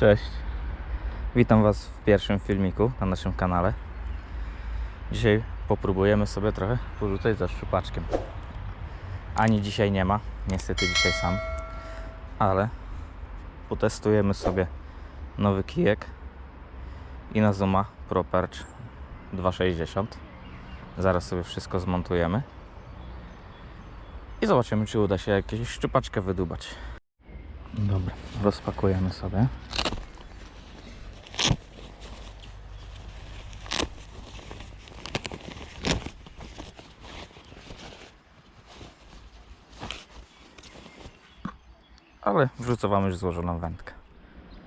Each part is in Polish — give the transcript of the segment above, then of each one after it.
Cześć. Witam Was w pierwszym filmiku na naszym kanale. Dzisiaj popróbujemy sobie trochę porzucać za szczupaczkiem. Ani dzisiaj nie ma, niestety dzisiaj sam, ale potestujemy sobie nowy kijek Inazuma Pro Perch 260. Zaraz sobie wszystko zmontujemy i zobaczymy, czy uda się jakieś szczupaczkę wydubać. Dobra, rozpakujemy sobie. Ale wrzucę Wam już złożoną wędkę.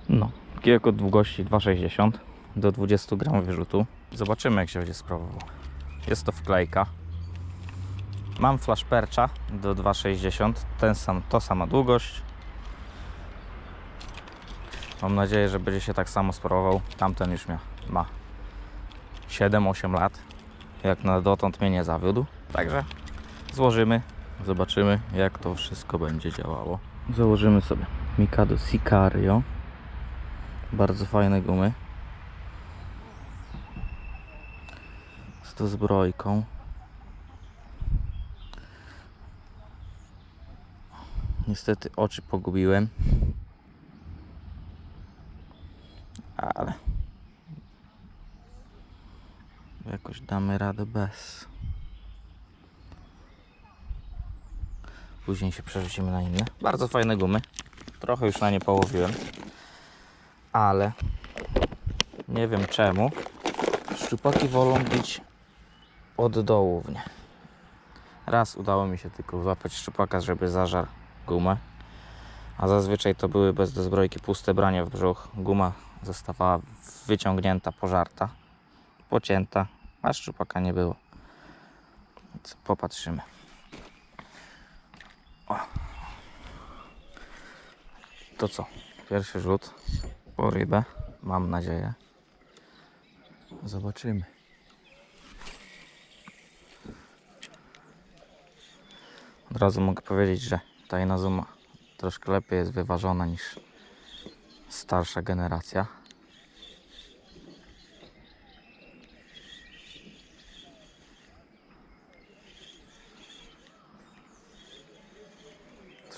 No, kijek długości 2,60 do 20 gram wyrzutu. Zobaczymy jak się będzie sprawował. Jest to wklejka. Mam flash percha do 2,60, ten sam, to sama długość. Mam nadzieję, że będzie się tak samo sprawował. Tamten już mia, ma 7-8 lat. Jak na dotąd mnie nie zawiódł. Także złożymy, zobaczymy jak to wszystko będzie działało. Założymy sobie Mikado Sicario. Bardzo fajne gumy. Z tą zbrojką. Niestety oczy pogubiłem. Ale jakoś damy radę bez. Później się przerzucimy na inne. Bardzo fajne gumy. Trochę już na nie połowiłem. Ale nie wiem czemu. Szczupaki wolą bić od dołu w nie. Raz udało mi się tylko złapać szczupaka, żeby zażarł gumę. A zazwyczaj to były bez dozbrojki puste branie w brzuch. Guma zostawała wyciągnięta, pożarta, pocięta, a szczupaka nie było. Więc popatrzymy. To co? Pierwszy rzut po rybę, mam nadzieję. Zobaczymy. Od razu mogę powiedzieć, że ta Inazuma troszkę lepiej jest wyważona niż starsza generacja.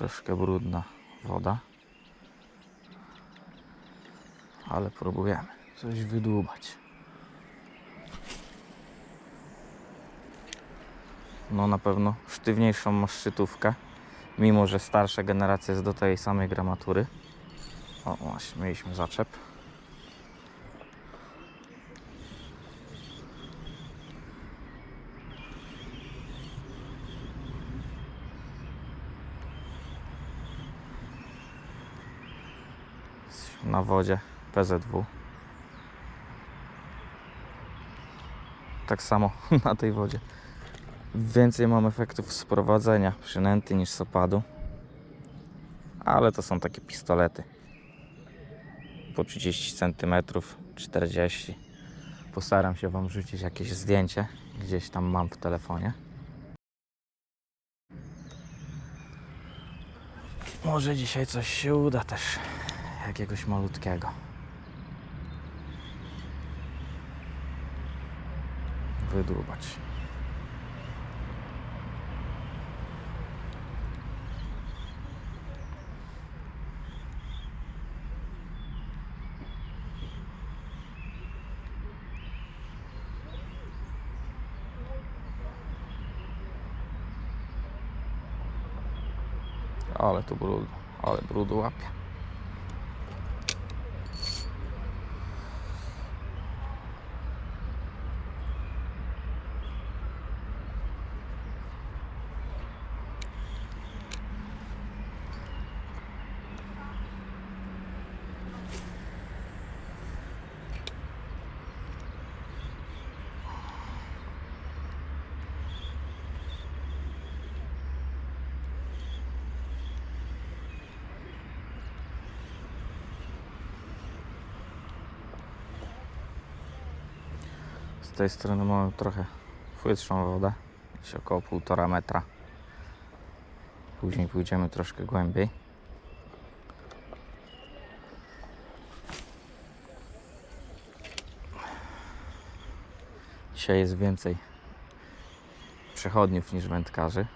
Troszkę brudna woda. Ale próbujemy coś wydłubać. No na pewno sztywniejszą ma szczytówkę. Mimo, że starsza generacja jest do tej samej gramatury. O, właśnie, mieliśmy zaczep. Na wodzie PZW. Tak samo na tej wodzie. Więcej mam efektów sprowadzenia przynęty niż z opadu. Ale to są takie pistolety. Po 30 cm, 40 Postaram się Wam rzucić jakieś zdjęcie. Gdzieś tam mam w telefonie. Może dzisiaj coś się uda też. Jakiegoś malutkiego. Wydłubać. Ale tu brudu, ale brudu łapie. Z tej strony mamy trochę płytszą wodę, jest około 1,5 metra. Później pójdziemy troszkę głębiej. Dzisiaj jest więcej przechodniów niż wędkarzy.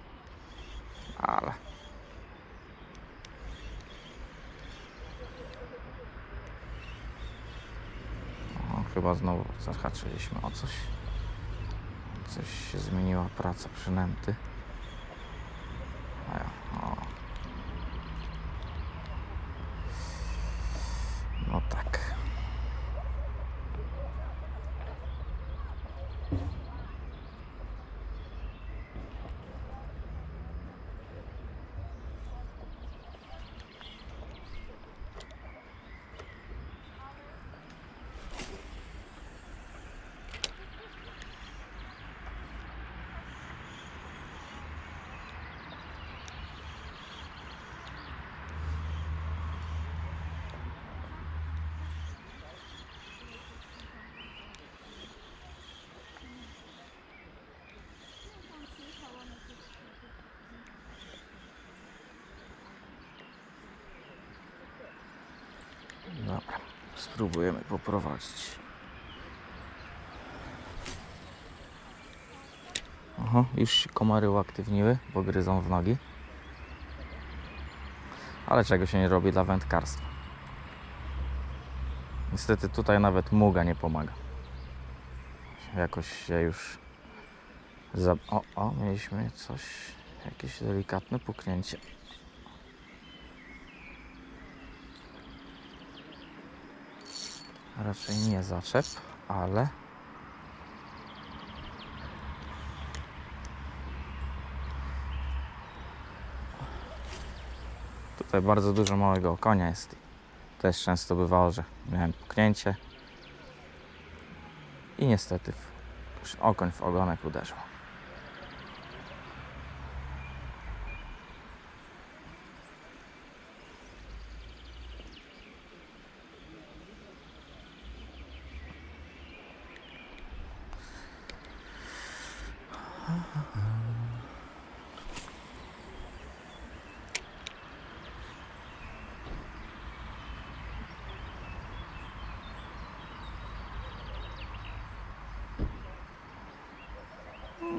Chyba znowu zahaczyliśmy o coś. Coś się zmieniła praca przynęty. A ja, o. No tak. Dobra, spróbujemy poprowadzić. Aha, już się komary uaktywniły, bo gryzą w nogi. Ale czego się nie robi dla wędkarstwa. Niestety tutaj nawet muga nie pomaga. Jakoś się już... Za... O, o, mieliśmy coś, jakieś delikatne puknięcie. Raczej nie zaczep, ale tutaj bardzo dużo małego konia jest. Też często bywało, że miałem puknięcie i niestety w, okoń w ogonek uderzył.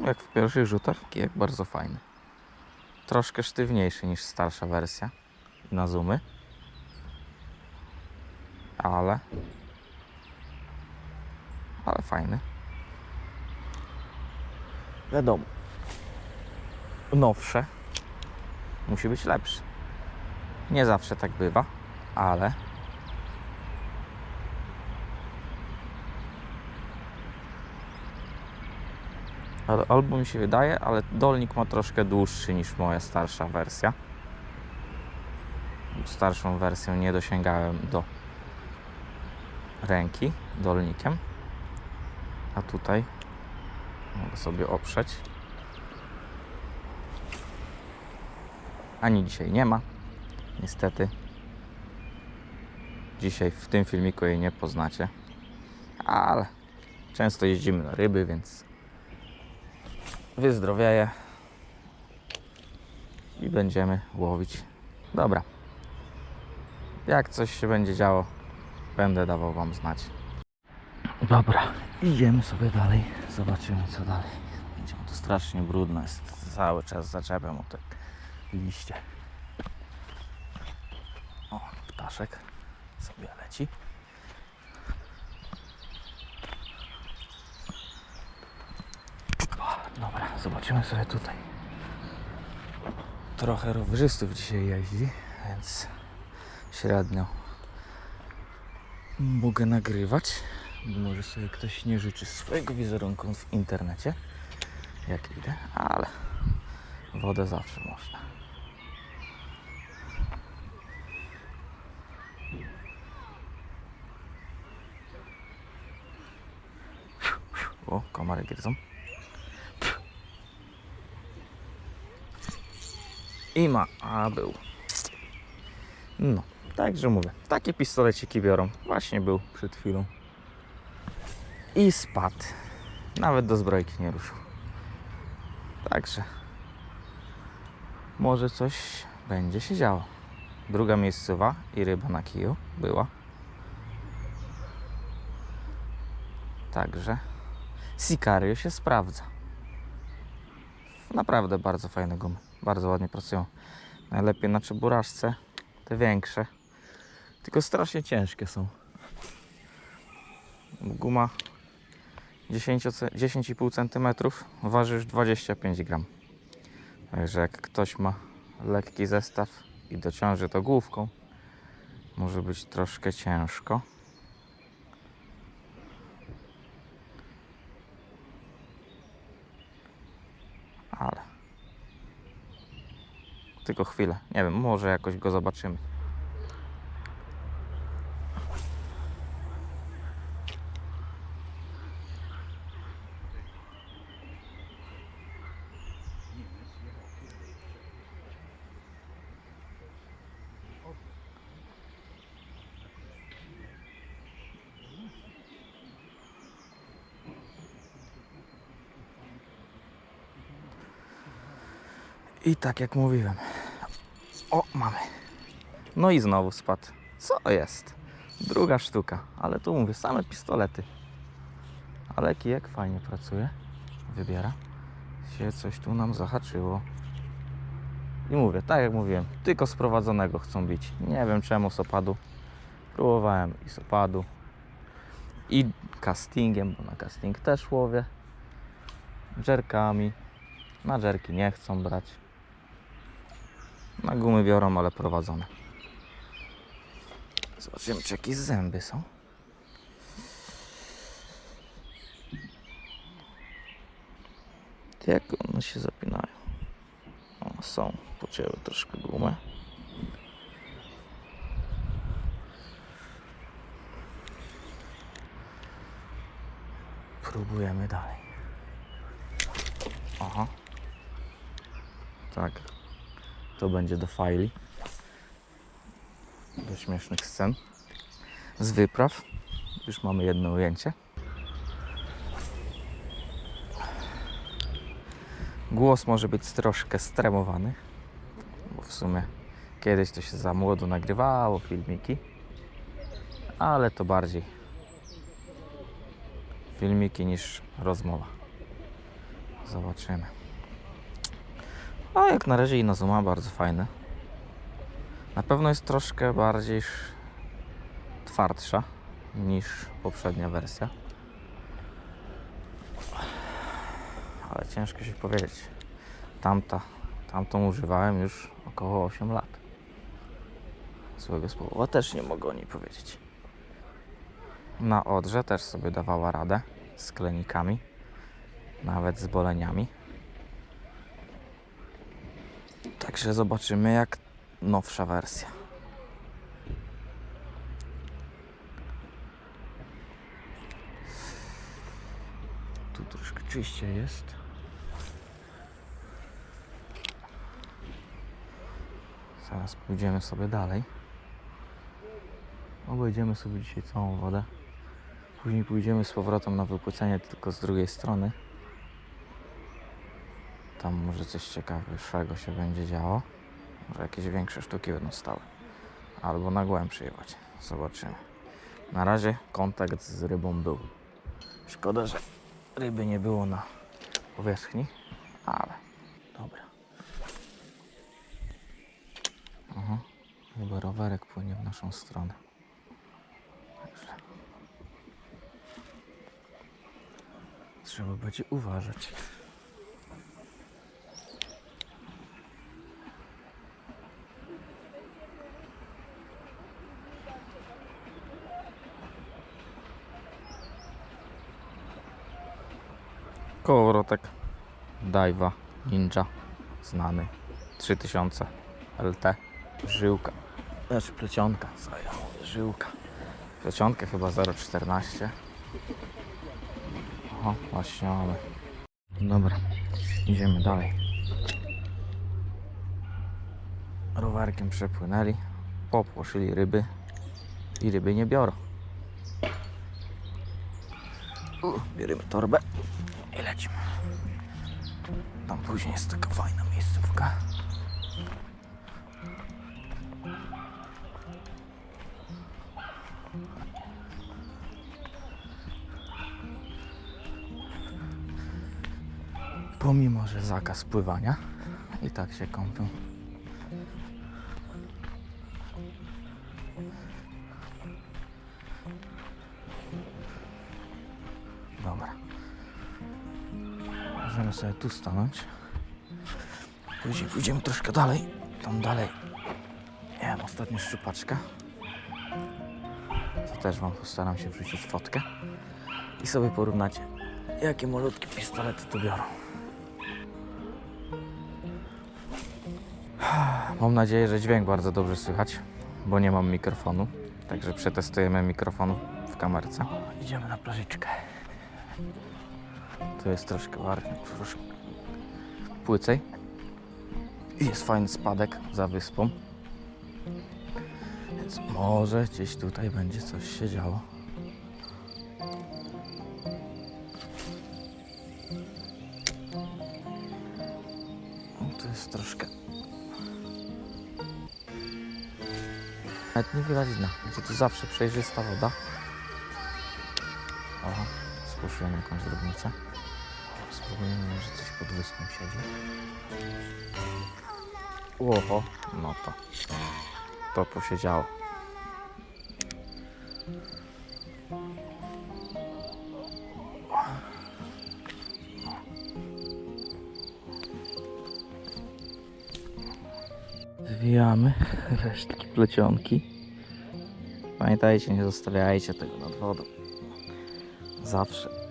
Jak w pierwszych rzutach, kijek bardzo fajny. Troszkę sztywniejszy niż starsza wersja na zoomy. Ale. Ale fajny. Wiadomo. Nowsze. Musi być lepszy. Nie zawsze tak bywa, ale. Albo mi się wydaje, ale dolnik ma troszkę dłuższy niż moja starsza wersja. Starszą wersją nie dosięgałem do ręki dolnikiem. A tutaj mogę sobie oprzeć. Ani dzisiaj nie ma. Niestety. Dzisiaj w tym filmiku jej nie poznacie. Ale często jeździmy na ryby, więc wyzdrowieje i będziemy łowić. Dobra. Jak coś się będzie działo, będę dawał Wam znać. Dobra, idziemy sobie dalej. Zobaczymy co dalej. Będzie to strasznie brudno, jest cały czas zaczepiam o te liście. O, ptaszek sobie leci. Dobra, zobaczymy sobie tutaj. Trochę rowerzystów dzisiaj jeździ, więc średnio mogę nagrywać. Może sobie ktoś nie życzy swojego wizerunku w internecie, jak idę, ale wodę zawsze można. O, komary gryzą. I ma, a był. No, także mówię, takie pistoleciki biorą. Właśnie był przed chwilą. I spadł. Nawet do zbrojki nie ruszył. Także może coś będzie się działo. Druga miejscowa i ryba na kiju była. Także Sicario się sprawdza. Naprawdę bardzo fajne gumy. Bardzo ładnie pracują. Najlepiej na czeburażce, te większe. Tylko strasznie ciężkie są. Guma 10 ce- 10,5 cm waży już 25 gram. Także jak ktoś ma lekki zestaw i dociąży to główką, może być troszkę ciężko. Ale tylko chwilę. Nie wiem, może jakoś go zobaczymy. I tak jak mówiłem. O, mamy. No i znowu spadł. Co jest? Druga sztuka. Ale tu mówię, same pistolety. Ale kijek fajnie pracuje. Wybiera. Się coś tu nam zahaczyło. I mówię, tak jak mówiłem, tylko sprowadzonego chcą bić. Nie wiem czemu z opadu. Próbowałem i z opadu. I castingiem, bo na casting też łowię. Dżerkami. Na dżerki nie chcą brać. Na gumy biorą, ale prowadzone. Zobaczymy, czy jakieś zęby są. Jak one się zapinają? O, są. Pocięły troszkę gumę. Próbujemy dalej. Aha. Tak. To będzie do fajli. Do śmiesznych scen. Z wypraw. Już mamy jedno ujęcie. Głos może być troszkę stremowany, bo w sumie kiedyś to się za młodo nagrywało filmiki, ale to bardziej filmiki niż rozmowa. Zobaczymy. A jak na razie Inazuma bardzo fajny. Na pewno jest troszkę bardziej sz- twardsza niż poprzednia wersja. Ale ciężko się powiedzieć. Tamta, tamtą używałem już około 8 lat. Złego słowa też nie mogę o niej powiedzieć. Na Odrze też sobie dawała radę z klenikami, nawet z boleniami. Także zobaczymy jak nowsza wersja. Tu troszkę czyściej jest. Zaraz pójdziemy sobie dalej. Obejdziemy sobie dzisiaj całą wodę. Później pójdziemy z powrotem na wypłycenie tylko z drugiej strony. Tam może coś ciekawszego się będzie działo. Może jakieś większe sztuki będą stały. Albo na głębszy. Zobaczymy. Na razie kontakt z rybą był. Szkoda, że ryby nie było na powierzchni, ale dobra. Aha, chyba rowerek płynie w naszą stronę. Także trzeba będzie uważać. Daiwa Ninja znany 3000 LT żyłka. Znaczy plecionka mówię, żyłka. Plecionkę chyba 0,14 o właśnie mamy. Dobra idziemy dalej. Rowerkiem przepłynęli popłoszyli ryby i ryby nie biorą. U, bierzemy torbę i lecimy. Tam później jest taka fajna miejscówka. Pomimo, że zakaz pływania i tak się kąpią. Możemy sobie tu stanąć. Później pójdziemy troszkę dalej. Tam dalej. Nie wiem, ostatnia szczupaczka. To też Wam postaram się wrzucić fotkę. I sobie porównacie, jakie malutkie pistolety tu biorą. Mam nadzieję, że dźwięk bardzo dobrze słychać, bo nie mam mikrofonu. Także przetestujemy mikrofon w kamerce. Idziemy na plażyczkę. Tu jest troszkę bardziej, troszkę płycej. I jest fajny spadek za wyspą. Więc może gdzieś tutaj będzie coś się działo. O, tu jest troszkę. Nawet nie widać dna. Gdzie tu zawsze przejrzysta woda. O, spuszyłem jakąś drobnicę. Spróbujemy, może coś pod wyspą siedzi. Oho, no to. To posiedziało. Zwijamy resztki plecionki. Pamiętajcie, nie zostawiajcie tego nad wodą. Zawsze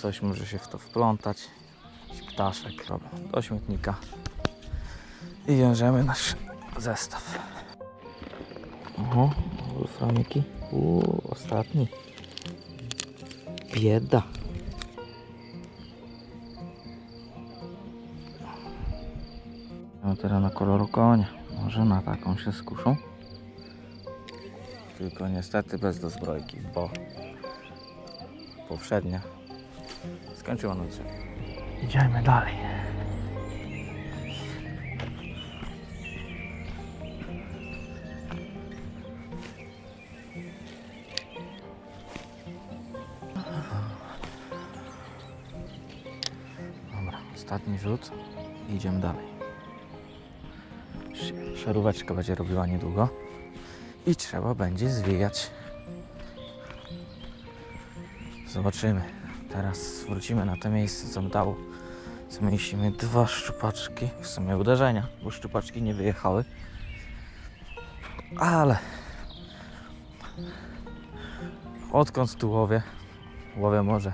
coś może się w to wplątać. Jakiś ptaszek. Dobra, do śmietnika. I wiążemy nasz zestaw. Oho, wolframiki. Uuu, ostatni. Bieda. No teraz na koloru konia. Może na taką się skuszą. Tylko niestety bez dozbrojki, bo poprzednia skończyła na drzewie. Idziemy dalej. Dobra, ostatni rzut i idziemy dalej. Sz- Szaróweczka będzie robiła niedługo i trzeba będzie zwijać. Zobaczymy. Teraz wrócimy na to miejsce, co dało. Zmieścimy dwa szczupaczki, w sumie uderzenia, bo szczupaczki nie wyjechały. Ale odkąd tu łowię, łowię może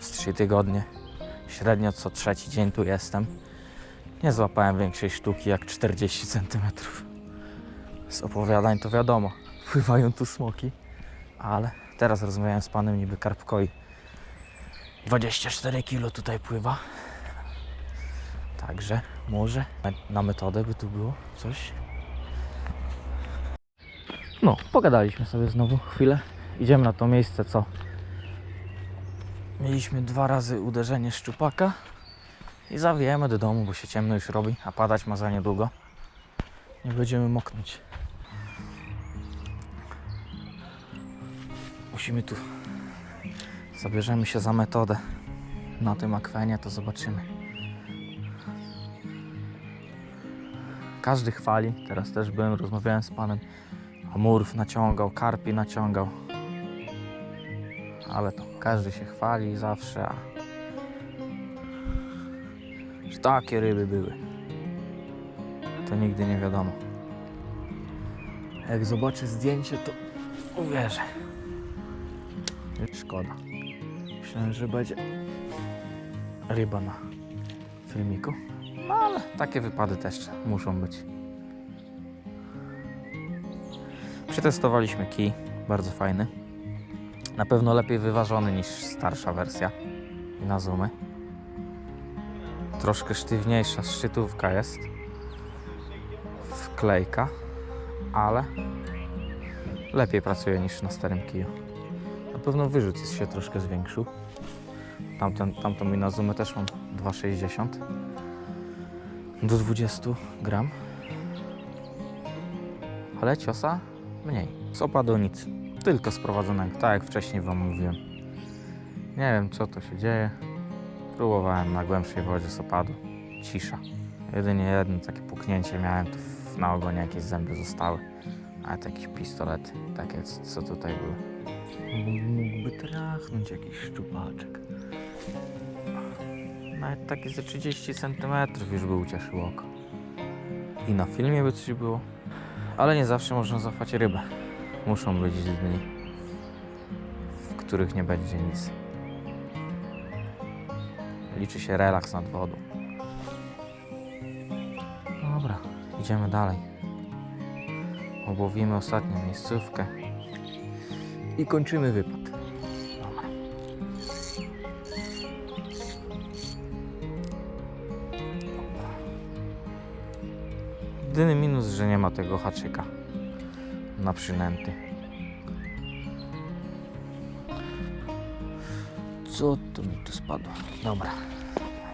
z trzy tygodnie. Średnio co trzeci dzień tu jestem. Nie złapałem większej sztuki jak 40 cm. Z opowiadań to wiadomo, pływają tu smoki, ale teraz rozmawiałem z panem niby karpkoi. 24 kg tutaj pływa. Także może na metodę by tu było coś. No, pogadaliśmy sobie znowu chwilę. Idziemy na to miejsce, co mieliśmy dwa razy uderzenie szczupaka i zawijemy do domu, bo się ciemno już robi, a padać ma za niedługo. Nie będziemy moknąć. Musimy tu. Zabierzemy się za metodę. Na tym akwenie to zobaczymy. Każdy chwali. Teraz też byłem, rozmawiałem z panem. Amurów naciągał, karpi naciągał. Ale to każdy się chwali zawsze. A... Że takie ryby były. To nigdy nie wiadomo. Jak zobaczę zdjęcie, to uwierzę. Szkoda. Myślałem, że będzie ryba na filmiku. No, ale takie wypady też muszą być. Przetestowaliśmy kij, bardzo fajny. Na pewno lepiej wyważony niż starsza wersja na zoomy. Troszkę sztywniejsza szczytówka jest. Wklejka, ale lepiej pracuje niż na starym kiju. Na pewno wyrzut się troszkę zwiększył. Tamten, tamtą mi na zoomę też mam 2,60 do 20 gram. Ale ciosa mniej. Z opadu nic. Tylko sprowadzonego, tak jak wcześniej Wam mówiłem. Nie wiem co to się dzieje. Próbowałem na głębszej wodzie z opadu. Cisza. Jedynie jedno takie puknięcie miałem, w- na ogonie jakieś zęby zostały. A to jakieś pistolety, takie co tutaj były. Mógłby trachnąć jakiś szczupaczek. Nawet taki ze 30 cm już by ucieszył oko. I na filmie by coś było. Ale nie zawsze można złapać rybę. Muszą być dni, w których nie będzie nic. Liczy się relaks nad wodą. Dobra, idziemy dalej. Obłowimy ostatnią miejscówkę i kończymy wypad. Jedyny minus, że nie ma tego haczyka na przynęty. Co to mi tu spadło? Dobra,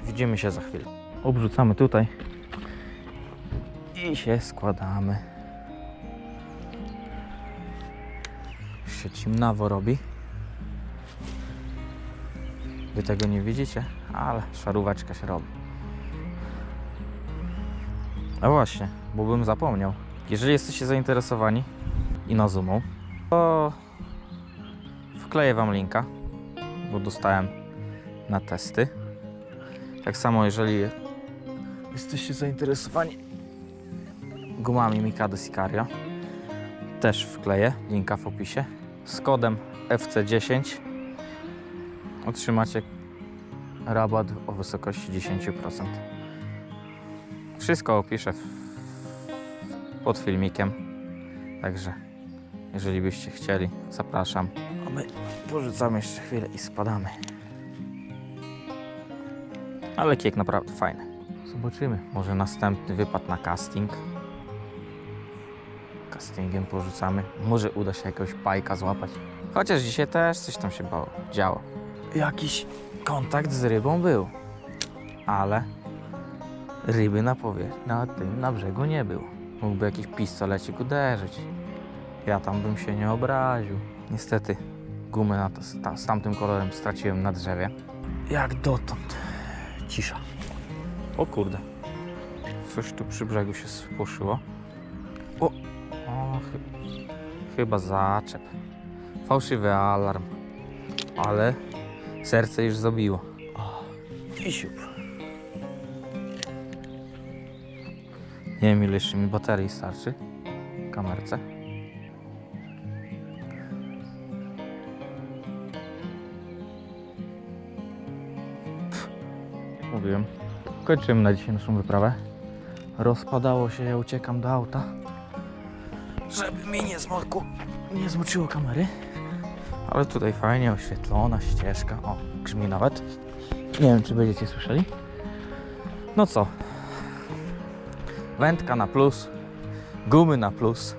widzimy się za chwilę. Obrzucamy tutaj i się składamy. Się cimnawo robi. Wy tego nie widzicie, ale szaróweczka się robi. A właśnie, bo bym zapomniał. Jeżeli jesteście zainteresowani Inozumą, to wkleję Wam linka, bo dostałem na testy. Tak samo jeżeli jesteście zainteresowani gumami Mikado Sicario, też wkleję linka w opisie. Z kodem FC10 otrzymacie rabat o wysokości 10%. Wszystko opiszę pod filmikiem. Także jeżeli byście chcieli, zapraszam. A my porzucamy jeszcze chwilę i spadamy. Ale kiek naprawdę fajny. Zobaczymy. Może następny wypad na casting. Castingiem porzucamy. Może uda się jakiegoś pajka złapać. Chociaż dzisiaj też coś tam się bało, działo. Jakiś kontakt z rybą był. Ale ryby na powierzchni, na tym, na brzegu nie było. Mógłby jakiś pistolecik uderzyć. Ja tam bym się nie obraził. Niestety gumę na to, ta, z tamtym kolorem straciłem na drzewie. Jak dotąd. Cisza. O kurde. Coś tu przy brzegu się spłoszyło. O, o chy, chyba zaczep. Fałszywy alarm. Ale serce już zabiło. O, i. Nie wiem ile jeszcze mi baterii starczy w kamerce. Pff, Mówiłem. Kończymy na dzisiaj naszą wyprawę. Rozpadało się, ja uciekam do auta. Żeby mi nie zmokło, nie zmoczyło kamery. Ale tutaj fajnie oświetlona ścieżka. O, grzmi nawet. Nie wiem, czy będziecie słyszeli. No co? Wędka na plus, gumy na plus.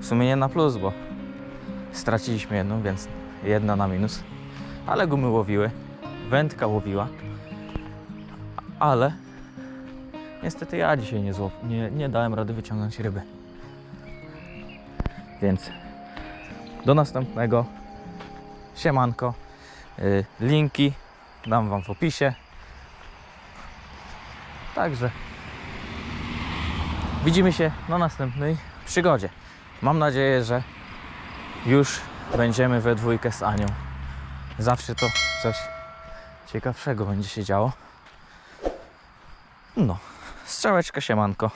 W sumie nie na plus, bo straciliśmy jedną, więc jedna na minus. Ale gumy łowiły, wędka łowiła. Ale niestety ja dzisiaj nie, złap, nie, nie dałem rady wyciągnąć ryby. Więc do następnego. Siemanko. Y, Linki dam Wam w opisie. Także widzimy się na następnej przygodzie. Mam nadzieję, że już będziemy we dwójkę z Anią. Zawsze to coś ciekawszego będzie się działo. No, strzałeczka siemanko.